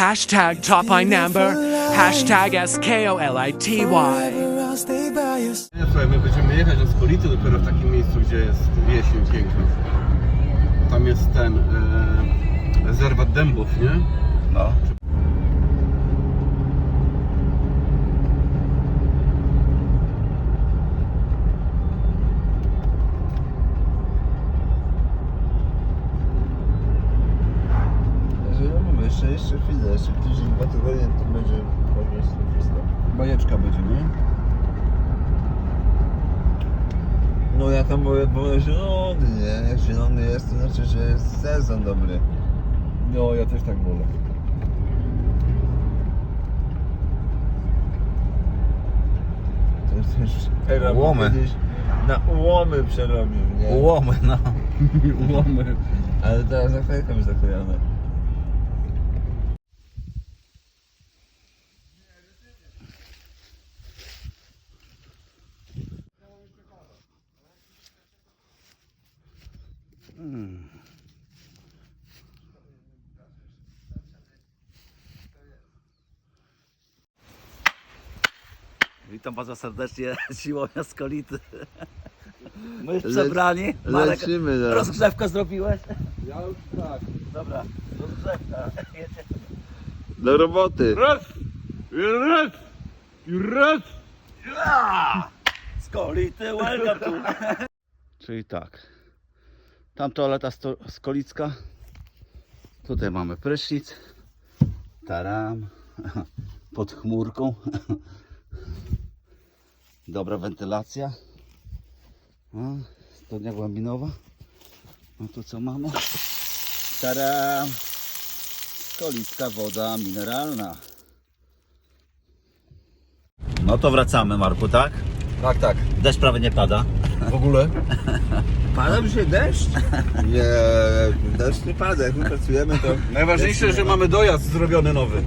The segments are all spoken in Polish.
Hashtag top I number. Hashtag S-K-O-L-I-T-Y. I'll stay by your Nie, Słuchaj, my będziemy jechać do Skolicy dopiero w takim miejscu, gdzie jest jesień piękna. Tam jest ten e, rezerwat dębów, nie? No. To będzie to wszystko. Bajeczka będzie, nie? No ja tam wolę, wolę zielony, nie? Jak zielony jest, to znaczy, że jest sezon dobry. No, ja też tak wolę. To jest już era, bym Łomy. kiedyś Na ułomy przerobił, nie? Łomy, no. Łomy. Ale teraz zaklejką jest zaklejone. Witam bardzo serdecznie, siłownia z Kolity. My już przebrani. Marek, Lecimy, no. rozgrzewkę zrobiłeś? Ja już tak. Dobra, rozgrzewka. Do roboty. Raz! I raz! I raz! Z Kolity, welcome tu. Czyli tak. Tam toaleta sto- skolicka. Tutaj mamy prysznic. Taram. Pod chmurką. Dobra wentylacja. O, studnia głębinowa. No tu co mamy? Taram. Skolicka woda mineralna. No to wracamy Marku, tak? Tak, tak. Deszcz prawie nie pada. W ogóle? Pada dzisiaj deszcz? Nie, deszcz nie pada. Jak my pracujemy, to... Najważniejsze, że mamy dojazd zrobiony nowy.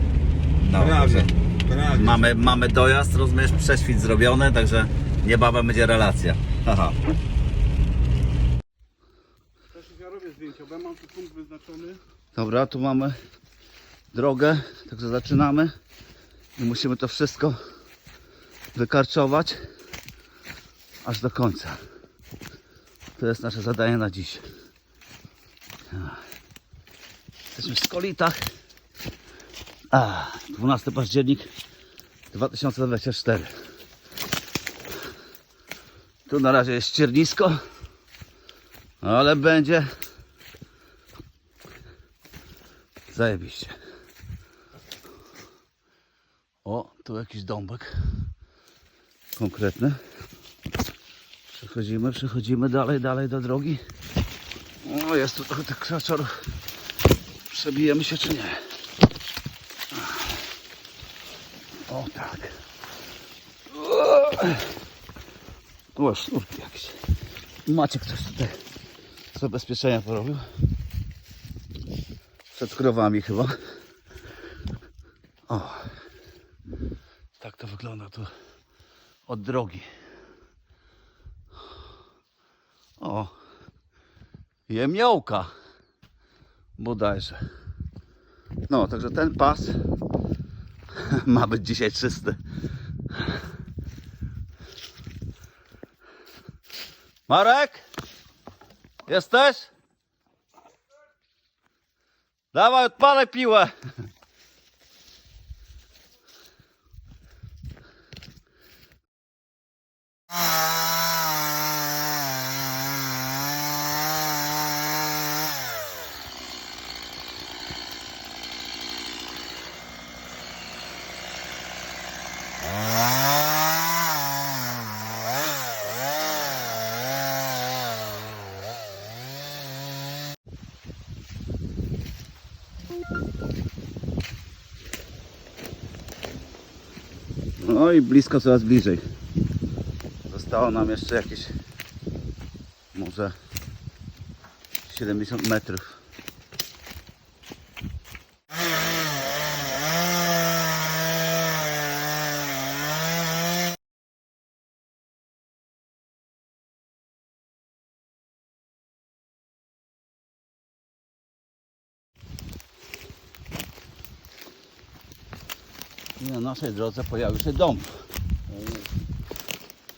No, Prawda. Mamy, mamy dojazd, rozumiesz, prześwit zrobiony, także niebawem będzie relacja. Aha. Też ja robię zdjęcia, bo ja mam tu punkt wyznaczony. Dobra, tu mamy drogę, także zaczynamy i musimy to wszystko wykarczować aż do końca. To jest nasze zadanie na dziś. Jesteśmy w Skolitach. A, 12 październik 2024. Tu na razie jest ściernisko, ale będzie Zajebiście. O, tu jakiś dąbek. Konkretny. Przechodzimy, przechodzimy dalej, dalej do drogi. O, jest tu trochę tych krzaczorów. Przebijemy się czy nie? O, tak. O, sznurki jakieś. Macie ktoś tutaj zabezpieczenia porobił. Przed krowami chyba. O. Tak to wygląda tu od drogi. O. Jemiołka. Bodajże. No, także ten pas ma być dzisiaj czysty. Marek? Jesteś? Dawaj, odpalaj piłę. No i blisko, coraz bliżej. Zostało nam jeszcze jakieś może 70 metrów. I na naszej drodze pojawił się dom.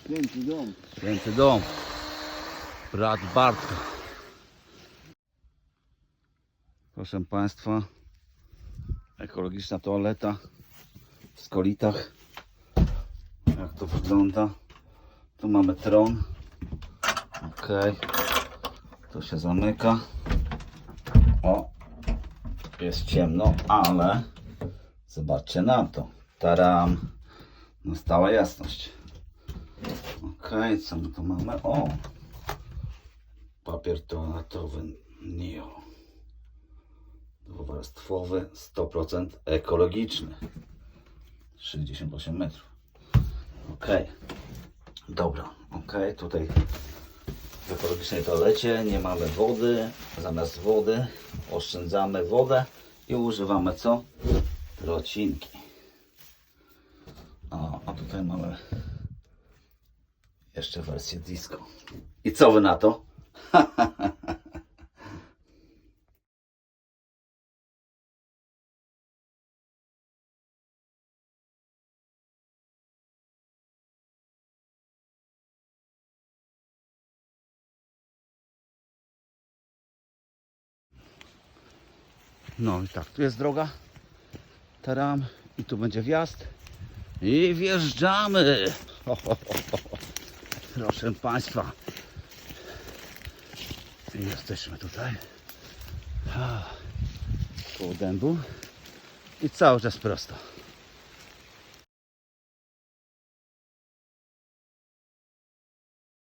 Piękny dom. Święty dom. Brat Bartka. Proszę Państwa, ekologiczna toaleta w Skolitach. Jak to wygląda? Tu mamy tron. Ok. To się zamyka. O, jest ciemno, ale zobaczcie na to. Taram. Nastała jasność. Okej, co my tu mamy? O! Papier toaletowy Nio. Dwuwarstwowy, 100% ekologiczny. 68 metrów. Okej. Dobra, okej, tutaj w ekologicznej toalecie nie mamy wody. Zamiast wody oszczędzamy wodę i używamy co? Trocinki. O, a tutaj mamy jeszcze wersję disco. I co wy na to? No i tak, tu jest droga. Taram. I tu będzie wjazd. I wjeżdżamy. Proszę Państwa. Jesteśmy tutaj. Koło dębu. I cały czas prosto.